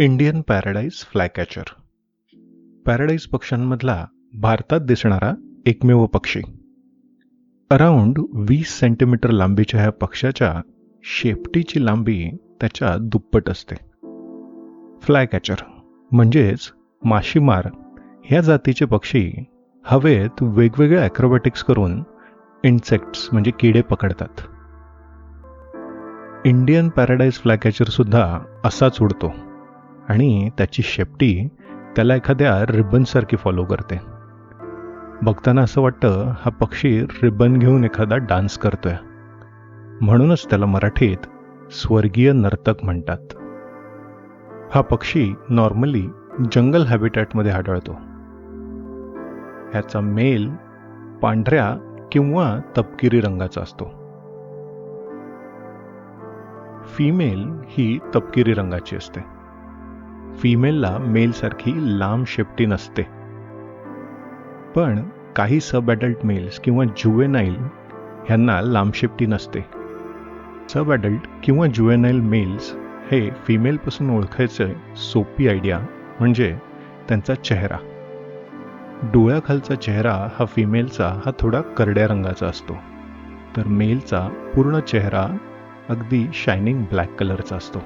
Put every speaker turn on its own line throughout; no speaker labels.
Indian paradise flycatcher. Paradise पक्ष्यांमधला भारतात दिसणारा एकमेव पक्षी. अराउंड वीस सेंटीमीटर लांबीच्या ह्या पक्षाच्या शेपटीची लांबी त्याच्या दुप्पट असते. फ्लायकॅचर म्हणजेच माशीमार ह्या जातीचे पक्षी हवेत वेगवेगळे ॲक्रोबॅटिक्स करून इन्सेक्ट्स म्हणजे किडे पकडतात. इंडियन पॅराडाईज फ्लॅकॅचर सुद्धा असाच उडतो. आणि त्याची शेपटी त्याला एखाद्या रिबनसारखी फॉलो करते. बघताना असं वाटतं हा पक्षी रिबन घेऊन एखादा डान्स करतोय. म्हणूनच त्याला मराठीत स्वर्गीय नर्तक म्हणतात. हा पक्षी नॉर्मली जंगल हॅबिटॅटमध्ये आढळतो. ह्याचा मेल पांढऱ्या किंवा तपकिरी रंगाचा असतो. फिमेल ही तपकिरी रंगाची असते. फिमेलला मेलसारखी लांब शेपटी नसते. पण काही सब ॲडल्ट मेल्स किंवा जुवेनाईल ह्यांना लांब शेपटी नसते. सब ॲडल्ट किंवा जुवेनाईल मेल्स हे फिमेलपासून ओळखायचं सोपी आयडिया म्हणजे त्यांचा चेहरा. डोळ्याखालचा चेहरा हा फिमेलचा हा थोडा करड्या रंगाचा असतो. तर मेलचा पूर्ण चेहरा अगदी शायनिंग ब्लॅक कलरचा असतो.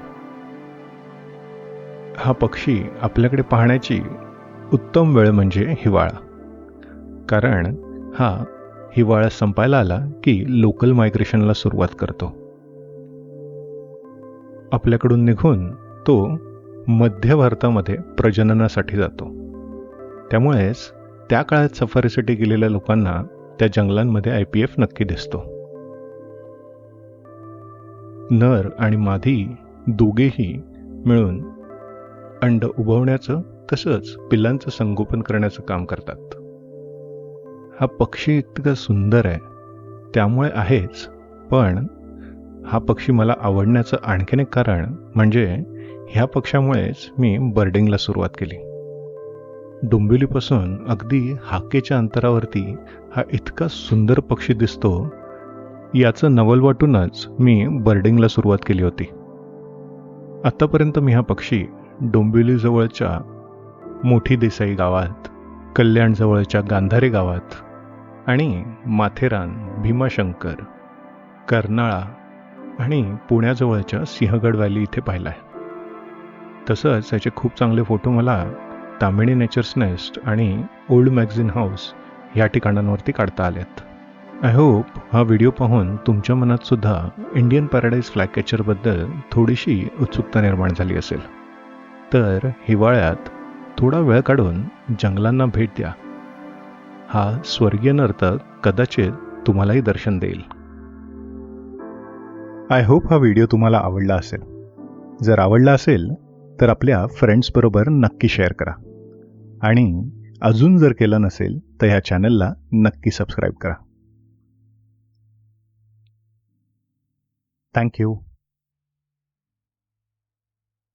हा पक्षी आपल्याकडे पाहण्याची उत्तम वेळ म्हणजे हिवाळा. कारण हा हिवाळा संपायला आला की लोकल मायग्रेशनला सुरुवात करतो. आपल्याकडून निघून तो मध्य भारतामध्ये प्रजननासाठी जातो. त्यामुळेच त्या काळात सफारीसाठी गेलेल्या लोकांना त्या जंगलांमध्ये आय पी एफ नक्की दिसतो. नर आणि मादी दोघेही मिळून अंड उभवण्याचं तसंच पिल्लांचं संगोपन करण्याचं काम करतात. हा पक्षी इतका सुंदर आहे. त्यामुळे आहेच. पण हा पक्षी मला आवडण्याचं आणखीन एक कारण म्हणजे ह्या पक्षामुळेच मी बर्डिंगला सुरुवात केली. डोंबिवलीपासून अगदी हाकेच्या अंतरावरती हा इतका सुंदर पक्षी दिसतो याचं नवल वाटूनच मी बर्डिंगला सुरुवात केली होती. आत्तापर्यंत मी हा पक्षी डोंबिवलीजवळच्या मोठी देसाई गावात कल्याणजवळच्या गांधारे गावात आणि माथेरान भीमाशंकर कर्नाळा आणि पुण्याजवळच्या सिंहगड व्हॅली इथे पाहिला आहे तसंच याचे खूप चांगले फोटो मला तामिणी नेचर्स नेस्ट आणि ओल्ड मॅगझिन हाऊस या ठिकाणांवरती काढता आल्यात आय होप हा व्हिडिओ पाहून तुमच्या मनात सुद्धा इंडियन पॅराडाईज फ्लॅग कॅचरबद्दल थोडीशी उत्सुकता निर्माण झाली असेल. तर हिवाळ्यात थोडा वेळ काढून जंगलांना भेट द्या. हा स्वर्गीय नर्तक कदाचित तुम्हालाही दर्शन देईल. आय होप हा व्हिडिओ तुम्हाला आवडला असेल. जर आवडला असेल तर आपल्या फ्रेंड्सबरोबर नक्की शेअर करा. आणि अजून जर केलं नसेल तर ह्या चॅनलला नक्की सबस्क्राईब करा. थँक्यू